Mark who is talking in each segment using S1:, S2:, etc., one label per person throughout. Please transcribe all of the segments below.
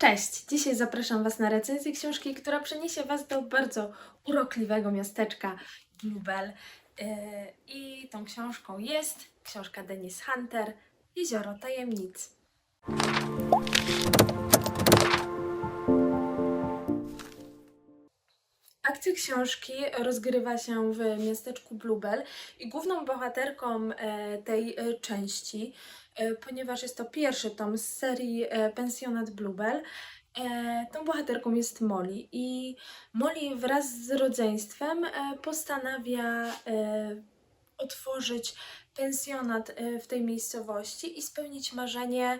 S1: Cześć! Dzisiaj zapraszam Was na recenzję książki, która przeniesie Was do bardzo urokliwego miasteczka Bluebell. Yy, I tą książką jest książka Dennis Hunter Jezioro Tajemnic. Akcja książki rozgrywa się w miasteczku Bluebell i główną bohaterką e, tej e, części, e, ponieważ jest to pierwszy tom z serii Pensjonat Bluebell, tą bohaterką jest Molly i Molly wraz z rodzeństwem postanawia otworzyć pensjonat e, w tej miejscowości i spełnić marzenie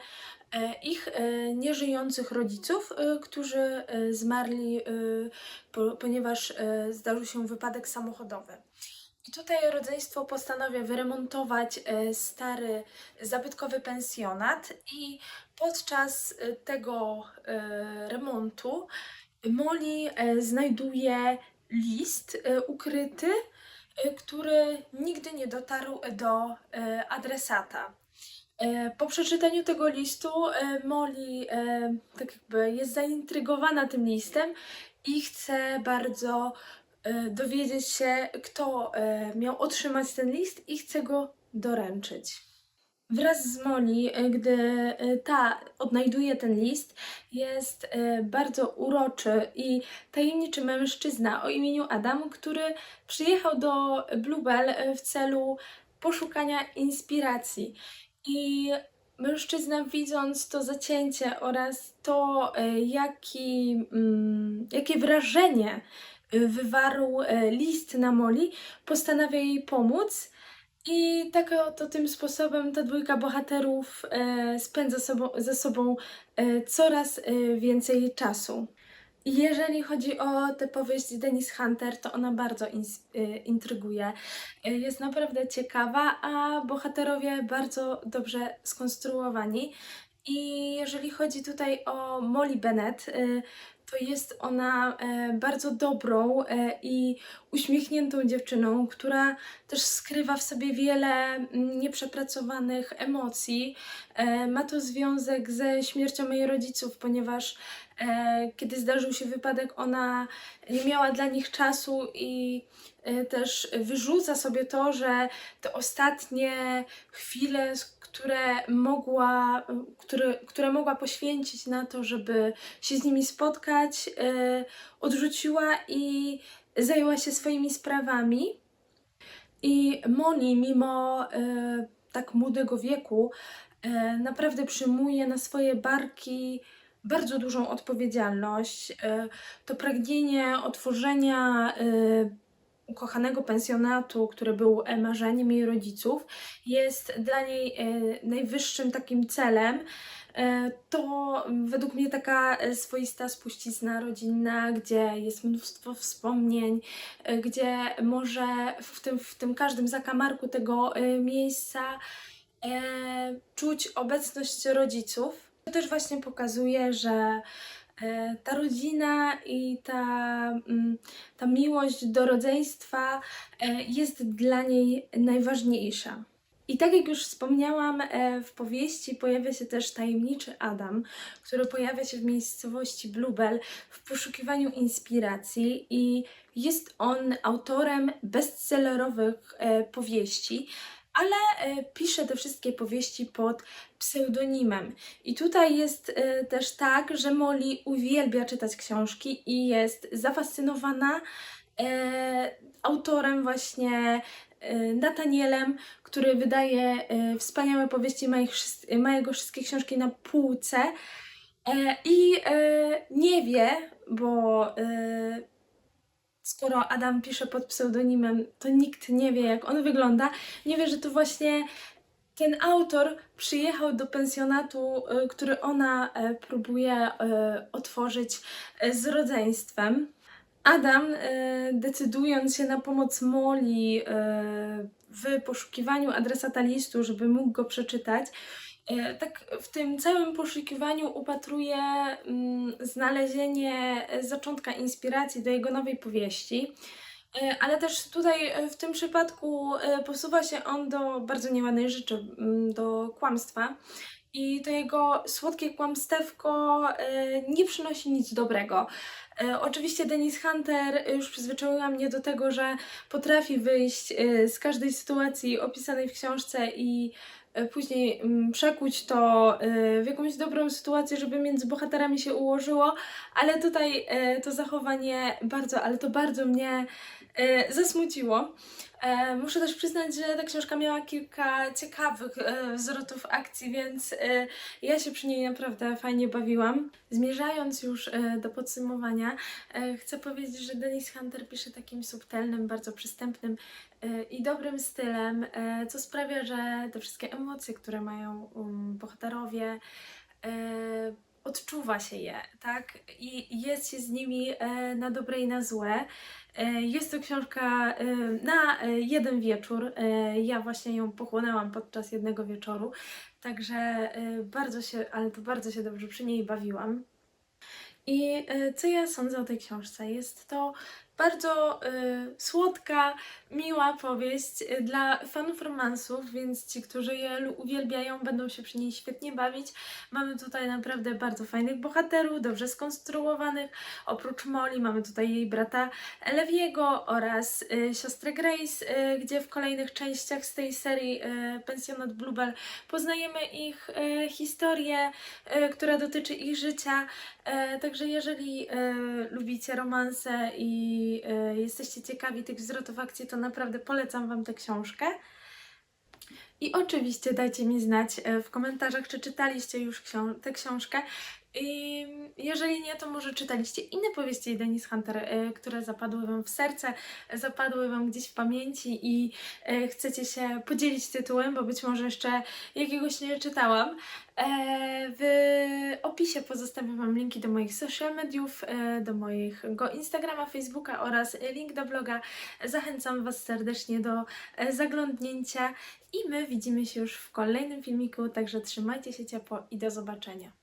S1: e, ich e, nieżyjących rodziców, którzy zmarli, po, ponieważ zdarzył się wypadek samochodowy. I tutaj rodzeństwo postanawia wyremontować stary, zabytkowy pensjonat i podczas tego remontu Molly znajduje list ukryty, który nigdy nie dotarł do e, adresata. E, Po przeczytaniu tego listu e, Molly e, tak jakby jest zaintrygowana tym listem i chce bardzo e, dowiedzieć się, kto e, miał otrzymać ten list i chce go doręczyć. Wraz z Molly, e, gdy e, ta odnajduje ten list, jest e, bardzo uroczy i tajemniczy mężczyzna o imieniu Adam, który przyjechał do Bluebell w celu poszukania inspiracji. I mężczyzna, widząc to zacięcie oraz to, jaki, mm, jakie wrażenie wywarł list na Molly, postanawia jej pomóc. I tak oto tym sposobem ta dwójka bohaterów e, spędza sobą, ze sobą e, coraz e, więcej czasu. Jeżeli chodzi o tę powieść Dennis Hunter, to ona bardzo e, intryguje. E, Jest naprawdę ciekawa, a bohaterowie bardzo dobrze skonstruowani. I jeżeli chodzi tutaj o Molly Bennett, e, to jest ona e, bardzo dobrą e, i uśmiechniętą dziewczyną, która też skrywa w sobie wiele mm, nieprzepracowanych emocji. E, Ma to związek ze śmiercią jej rodziców, ponieważ kiedy zdarzył się wypadek, ona nie miała dla nich czasu i też wyrzuca sobie to, że te ostatnie chwile, które mogła, które, które mogła poświęcić na to, żeby się z nimi spotkać, e, odrzuciła i zajęła się swoimi sprawami. I Moni, mimo e, tak młodego wieku, e, naprawdę przyjmuje na swoje barki bardzo dużą odpowiedzialność. To pragnienie otworzenia ukochanego pensjonatu, który był marzeniem jej rodziców, jest dla niej e, najwyższym takim celem. E, To według mnie taka e, swoista spuścizna rodzinna, gdzie jest mnóstwo wspomnień, gdzie może w tym, w tym każdym zakamarku tego miejsca czuć obecność rodziców. To też właśnie pokazuje, że ta rodzina i ta, mm, ta miłość do rodzeństwa e, jest dla niej najważniejsza. I tak jak już wspomniałam, e, w powieści pojawia się też tajemniczy Adam, który pojawia się w miejscowości Bluebell w poszukiwaniu inspiracji i jest on autorem bestsellerowych e, powieści, ale e, pisze te wszystkie powieści pod pseudonimem. I tutaj jest e, też tak, że Molly uwielbia czytać książki i jest zafascynowana e, autorem właśnie Natanielem, który wydaje wspaniałe powieści, ma, jego wszystkie książki na półce i nie wie, bo skoro Adam pisze pod pseudonimem, to nikt nie wie, jak on wygląda. Nie wie, że to właśnie ten autor przyjechał do pensjonatu, y, który ona e, próbuje y, otworzyć e, z rodzeństwem. Adam, e, decydując się na pomoc Molly e, w poszukiwaniu adresata listu, żeby mógł go przeczytać, e, tak w tym całym poszukiwaniu upatruje mm, znalezienie e, zaczątka inspiracji do jego nowej powieści. E, Ale też tutaj e, w tym przypadku e, posuwa się on do bardzo nieładnej rzeczy, mm, do kłamstwa. i to jego słodkie kłamstewko e, nie przynosi nic dobrego. E, Oczywiście Dennis Hunter już przyzwyczaiła mnie do tego, że potrafi wyjść e, z każdej sytuacji opisanej w książce i e, później mm, przekuć to e, w jakąś dobrą sytuację, żeby między bohaterami się ułożyło, ale tutaj e, to zachowanie bardzo, ale to bardzo mnie e, zasmuciło. E, muszę też przyznać, że ta książka miała kilka ciekawych e, zwrotów akcji, więc e, ja się przy niej naprawdę fajnie bawiłam. Zmierzając już do podsumowania, chcę powiedzieć, że Dennis Hunter pisze takim subtelnym, bardzo przystępnym i dobrym stylem, co sprawia, że te wszystkie emocje, które mają um, bohaterowie, odczuwa się je, tak? I jest się z nimi e, na dobre i na złe. E, Jest to książka e, na jeden wieczór. Ja właśnie ją pochłonęłam podczas jednego wieczoru, także bardzo się, ale to bardzo się dobrze przy niej bawiłam. I co ja sądzę o tej książce? Jest to bardzo e, słodka, miła powieść e, dla fanów romansów, więc ci, którzy je uwielbiają, będą się przy niej świetnie bawić. Mamy tutaj naprawdę bardzo fajnych bohaterów, dobrze skonstruowanych. Oprócz Molly mamy tutaj jej brata Lewiego oraz e, siostrę Grace, e, gdzie w kolejnych częściach z tej serii e, Pensjonat Bluebell poznajemy ich e, historię, e, która dotyczy ich życia. E, także jeżeli e, lubicie romanse i e, jesteście ciekawi tych zwrotów akcji, to naprawdę polecam Wam tę książkę. I oczywiście dajcie mi znać e, w komentarzach, czy czytaliście już tę książkę. I jeżeli nie, to może czytaliście inne powieści Dennis Hunter, e, które zapadły Wam w serce, zapadły Wam gdzieś w pamięci i e, chcecie się podzielić tytułem, bo być może jeszcze jakiegoś nie czytałam. E, W opisie pozostawiam Wam linki do moich social mediów, e, do mojego Instagrama, Facebooka oraz link do bloga. Zachęcam Was serdecznie do e, zaglądnięcia i my widzimy się już w kolejnym filmiku, także trzymajcie się ciepło i do zobaczenia.